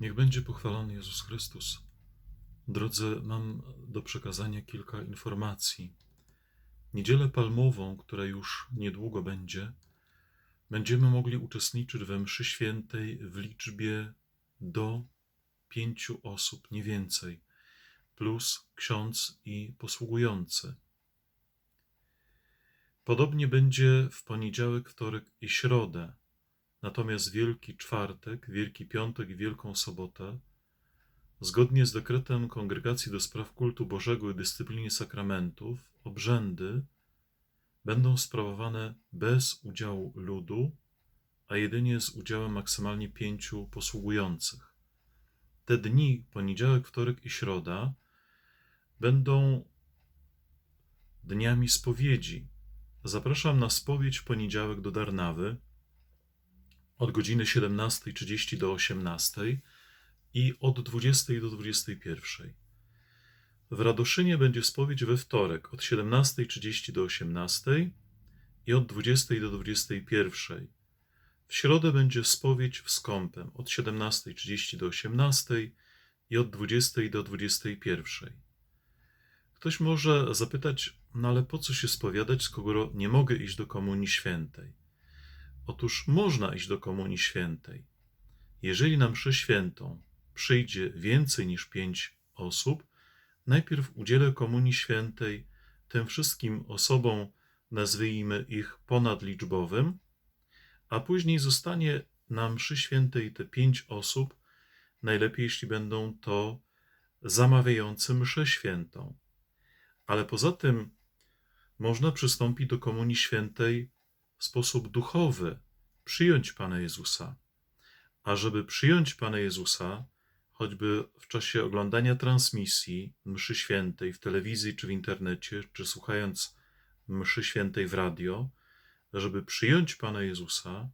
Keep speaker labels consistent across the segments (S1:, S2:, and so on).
S1: Niech będzie pochwalony Jezus Chrystus. Drodzy, mam do przekazania kilka informacji. Niedzielę Palmową, która już niedługo będzie, będziemy mogli uczestniczyć we mszy świętej w liczbie do pięciu osób, nie więcej, plus ksiądz i posługujący. Podobnie będzie w poniedziałek, wtorek i środę. Natomiast Wielki Czwartek, Wielki Piątek i Wielką Sobotę, zgodnie z dekretem Kongregacji do Spraw Kultu Bożego i Dyscypliny Sakramentów, obrzędy będą sprawowane bez udziału ludu, a jedynie z udziałem maksymalnie pięciu posługujących. Te dni, poniedziałek, wtorek i środa, będą dniami spowiedzi. Zapraszam na spowiedź w poniedziałek do Darnawy od godziny 17.30 do 18.00 i od 20.00 do 21.00. W Radoszynie będzie spowiedź we wtorek od 17.30 do 18.00 i od 20.00 do 21.00. W środę będzie spowiedź w Skąpem od 17.30 do 18.00 i od 20.00 do 21.00. Ktoś może zapytać, no ale po co się spowiadać, skoro nie mogę iść do Komunii Świętej? Otóż można iść do Komunii Świętej. Jeżeli na mszę świętą przyjdzie więcej niż pięć osób, najpierw udzielę Komunii Świętej tym wszystkim osobom, nazwijmy ich ponadliczbowym, a później zostanie na mszy świętej te pięć osób, najlepiej jeśli będą to zamawiający mszę świętą. Ale poza tym można przystąpić do Komunii Świętej w sposób duchowy, przyjąć Pana Jezusa. A żeby przyjąć Pana Jezusa, choćby w czasie oglądania transmisji mszy świętej w telewizji czy w internecie, czy słuchając mszy świętej w radio, żeby przyjąć Pana Jezusa,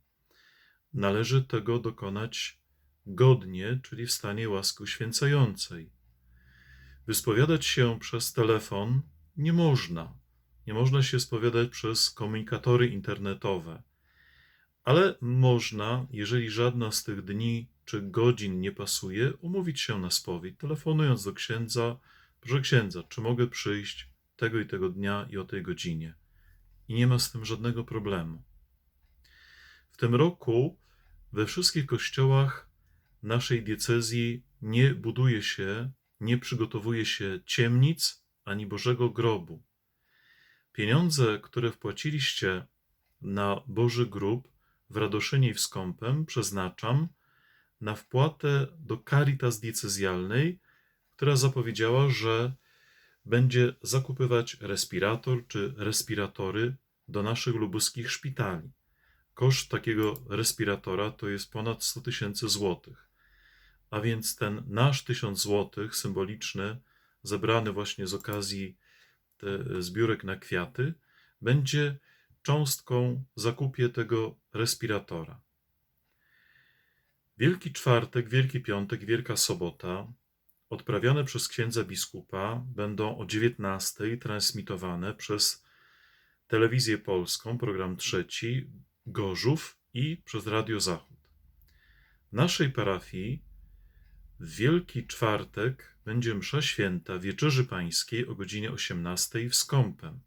S1: należy tego dokonać godnie, czyli w stanie łaski uświęcającej. Wyspowiadać się przez telefon nie można. Nie można się spowiadać przez komunikatory internetowe, ale można, jeżeli żadna z tych dni czy godzin nie pasuje, umówić się na spowiedź, telefonując do księdza, proszę księdza, czy mogę przyjść tego i tego dnia i o tej godzinie. I nie ma z tym żadnego problemu. W tym roku we wszystkich kościołach naszej diecezji nie buduje się, nie przygotowuje się ciemnic ani Bożego grobu. Pieniądze, które wpłaciliście na Boży grób w Radoszynie i w Skąpem, przeznaczam na wpłatę do Caritas diecezjalnej, która zapowiedziała, że będzie zakupywać respirator czy respiratory do naszych lubuskich szpitali. Koszt takiego respiratora to jest ponad 100 tysięcy złotych. A więc ten nasz tysiąc złotych symboliczny, zebrany właśnie z okazji zbiórek na kwiaty, będzie cząstką zakupie tego respiratora. Wielki Czwartek, Wielki Piątek, Wielka Sobota, odprawiane przez księdza biskupa, będą o 19 transmitowane przez telewizję polską, program trzeci, Gorzów i przez Radio Zachód. W naszej parafii w Wielki Czwartek będzie msza święta Wieczerzy Pańskiej o godzinie 18 w Skąpem.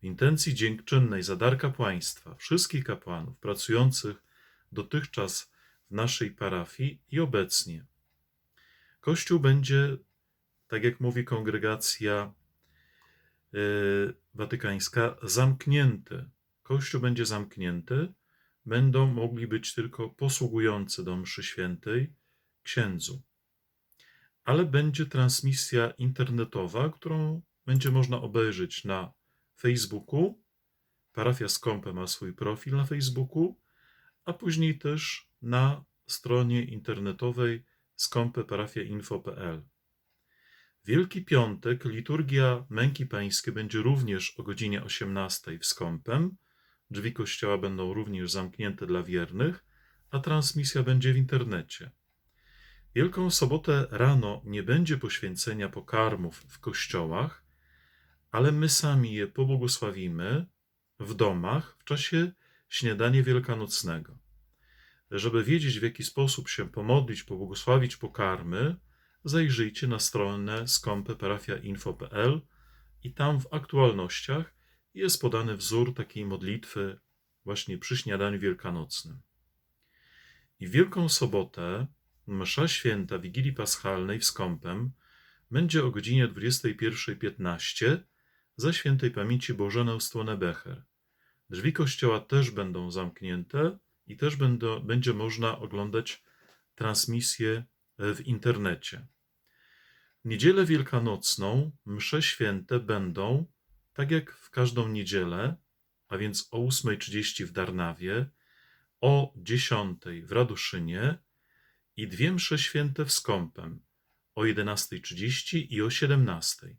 S1: W intencji dziękczynnej za dar kapłaństwa wszystkich kapłanów pracujących dotychczas w naszej parafii i obecnie. Kościół będzie, tak jak mówi kongregacja yy, watykańska, zamknięty. Kościół będzie zamknięty, będą mogli być tylko posługujący do mszy świętej księdzu. Ale będzie transmisja internetowa, którą będzie można obejrzeć na Facebooku. Parafia Skąpe ma swój profil na Facebooku, a później też na stronie internetowej skąpeparafiainfo.pl. Wielki Piątek, liturgia Męki Pańskie będzie również o godzinie 18 w Skąpem. Drzwi kościoła będą również zamknięte dla wiernych, a transmisja będzie w internecie. Wielką Sobotę rano nie będzie poświęcenia pokarmów w kościołach, ale my sami je pobłogosławimy w domach w czasie śniadania wielkanocnego. Żeby wiedzieć, w jaki sposób się pomodlić, pobłogosławić pokarmy, zajrzyjcie na stronę skąpe parafiainfo.pl i tam w aktualnościach jest podany wzór takiej modlitwy właśnie przy śniadaniu wielkanocnym. I Wielką Sobotę msza święta Wigilii Paschalnej w Skąpem będzie o godzinie 21.15 za świętej pamięci Bożenę Stłonebecher. Drzwi kościoła też będą zamknięte i też będą, będzie można oglądać transmisję w internecie. W niedzielę wielkanocną msze święte będą, tak jak w każdą niedzielę, a więc o 8.30 w Darnawie, o 10.00 w Raduszynie i dwie msze święte w Skąpem o 11.30 i o 17.00.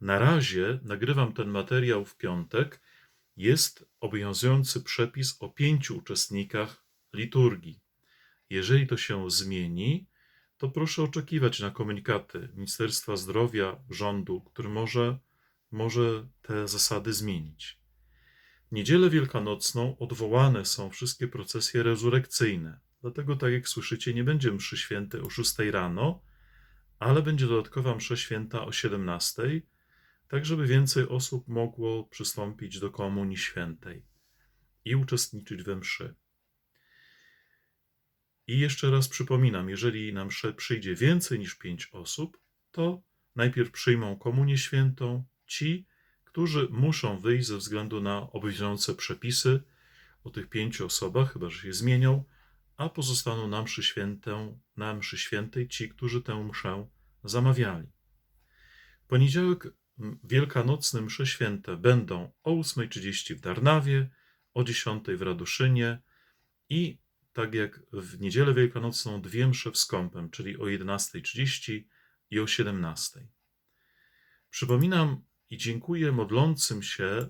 S1: Na razie nagrywam ten materiał w piątek. Jest obowiązujący przepis o pięciu uczestnikach liturgii. Jeżeli to się zmieni, to proszę oczekiwać na komunikaty Ministerstwa Zdrowia, rządu, który może, może te zasady zmienić. W niedzielę wielkanocną odwołane są wszystkie procesje rezurekcyjne. Dlatego, tak jak słyszycie, nie będzie mszy świętej o 6 rano, ale będzie dodatkowa msza święta o 17, tak żeby więcej osób mogło przystąpić do Komunii Świętej i uczestniczyć we mszy. I jeszcze raz przypominam, jeżeli na mszę przyjdzie więcej niż pięć osób, to najpierw przyjmą Komunię Świętą ci, którzy muszą wyjść ze względu na obowiązujące przepisy o tych pięciu osobach, chyba że się zmienią, a pozostaną na mszy, na mszy świętej ci, którzy tę mszę zamawiali. Poniedziałek wielkanocne msze święte będą o 8.30 w Darnawie, o 10.00 w Raduszynie i tak jak w niedzielę wielkanocną dwie msze w Skąpem, czyli o 11.30 i o 17.00. Przypominam i dziękuję modlącym się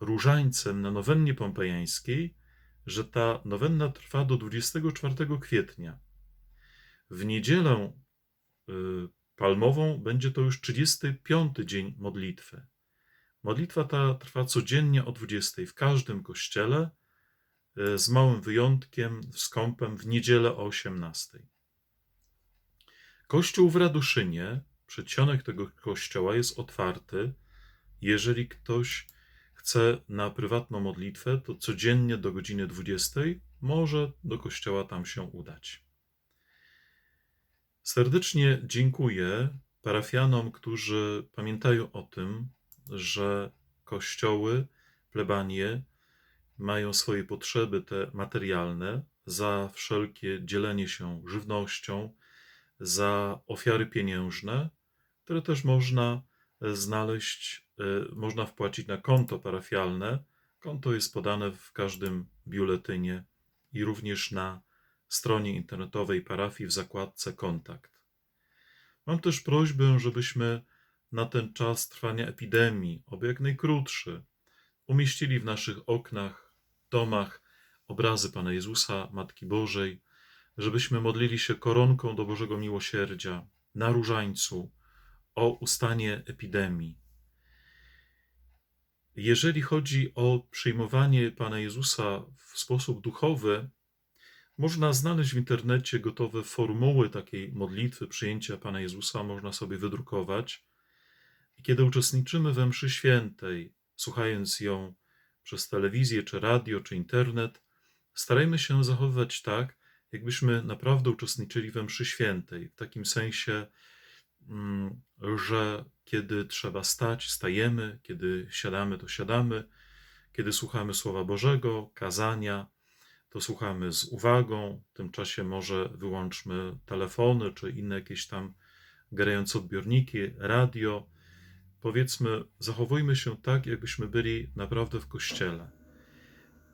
S1: różańcem na nowennie pompejańskiej, że ta nowenna trwa do 24 kwietnia. W niedzielę y, palmową będzie to już 35 dzień modlitwy. Modlitwa ta trwa codziennie o 20 w każdym kościele, y, z małym wyjątkiem, skąpem w niedzielę o 18. Kościół w Raduszynie, przedsionek tego kościoła jest otwarty. Jeżeli ktoś chce na prywatną modlitwę, to codziennie do godziny 20 może do kościoła tam się udać. Serdecznie dziękuję parafianom, którzy pamiętają o tym, że kościoły, plebanie mają swoje potrzeby te materialne za wszelkie dzielenie się żywnością, za ofiary pieniężne, które też można znaleźć, e, można wpłacić na konto parafialne. Konto jest podane w każdym biuletynie i również na stronie internetowej parafii w zakładce Kontakt. Mam też prośbę, żebyśmy na ten czas trwania epidemii, oby jak najkrótszy, umieścili w naszych oknach, domach obrazy Pana Jezusa, Matki Bożej, żebyśmy modlili się koronką do Bożego Miłosierdzia na różańcu o ustanie epidemii. Jeżeli chodzi o przyjmowanie Pana Jezusa w sposób duchowy, można znaleźć w internecie gotowe formuły takiej modlitwy przyjęcia Pana Jezusa, można sobie wydrukować. I kiedy uczestniczymy we mszy świętej, słuchając ją przez telewizję, czy radio, czy internet, starajmy się zachowywać tak, jakbyśmy naprawdę uczestniczyli we mszy świętej, w takim sensie, mm, że kiedy trzeba stać, stajemy, kiedy siadamy, to siadamy, kiedy słuchamy Słowa Bożego, kazania, to słuchamy z uwagą. W tym czasie może wyłączmy telefony czy inne jakieś tam grające odbiorniki, radio. Powiedzmy, zachowujmy się tak, jakbyśmy byli naprawdę w kościele.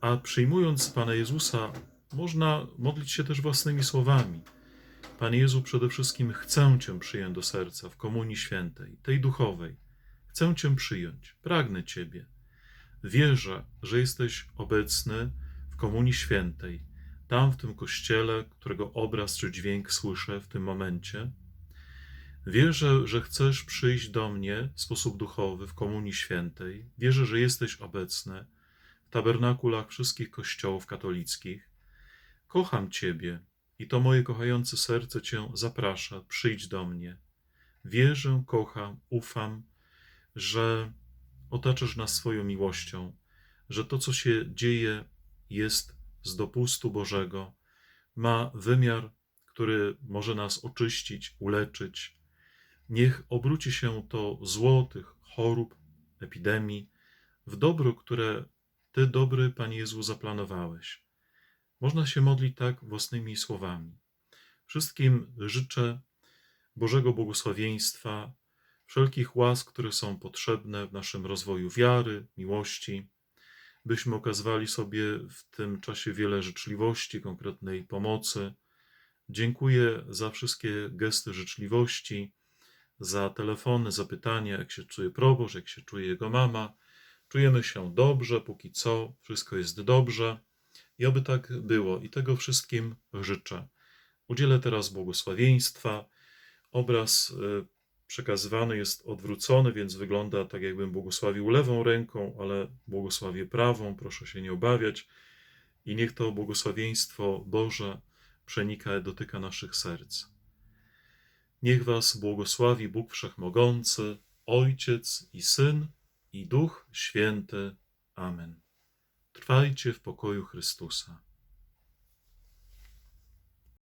S1: A przyjmując Pana Jezusa, można modlić się też własnymi słowami. Panie Jezu, przede wszystkim chcę Cię przyjąć do serca w Komunii Świętej, tej duchowej. Chcę Cię przyjąć, pragnę Ciebie. Wierzę, że jesteś obecny Komunii Świętej, tam w tym kościele, którego obraz czy dźwięk słyszę w tym momencie. Wierzę, że chcesz przyjść do mnie w sposób duchowy w Komunii Świętej. Wierzę, że jesteś obecny w tabernakulach wszystkich kościołów katolickich. Kocham Ciebie i to moje kochające serce Cię zaprasza, przyjdź do mnie. Wierzę, kocham, ufam, że otaczasz nas swoją miłością, że to, co się dzieje, jest z dopustu Bożego, ma wymiar, który może nas oczyścić, uleczyć. Niech obróci się to zło tych chorób, epidemii w dobro, które Ty, dobry Panie Jezu, zaplanowałeś. Można się modlić tak własnymi słowami. Wszystkim życzę Bożego błogosławieństwa, wszelkich łask, które są potrzebne w naszym rozwoju wiary, miłości, byśmy okazywali sobie w tym czasie wiele życzliwości, konkretnej pomocy. Dziękuję za wszystkie gesty życzliwości, za telefony, za pytania, jak się czuje proboszcz, jak się czuje jego mama. Czujemy się dobrze, póki co, wszystko jest dobrze. I oby tak było. I tego wszystkim życzę. Udzielę teraz błogosławieństwa. Obraz y, przekazywany jest odwrócony, więc wygląda tak, jakbym błogosławił lewą ręką, ale błogosławię prawą. Proszę się nie obawiać. I niech to błogosławieństwo Boże przenika, dotyka naszych serc. Niech Was błogosławi Bóg Wszechmogący, Ojciec i Syn i Duch Święty. Amen. Trwajcie w pokoju Chrystusa.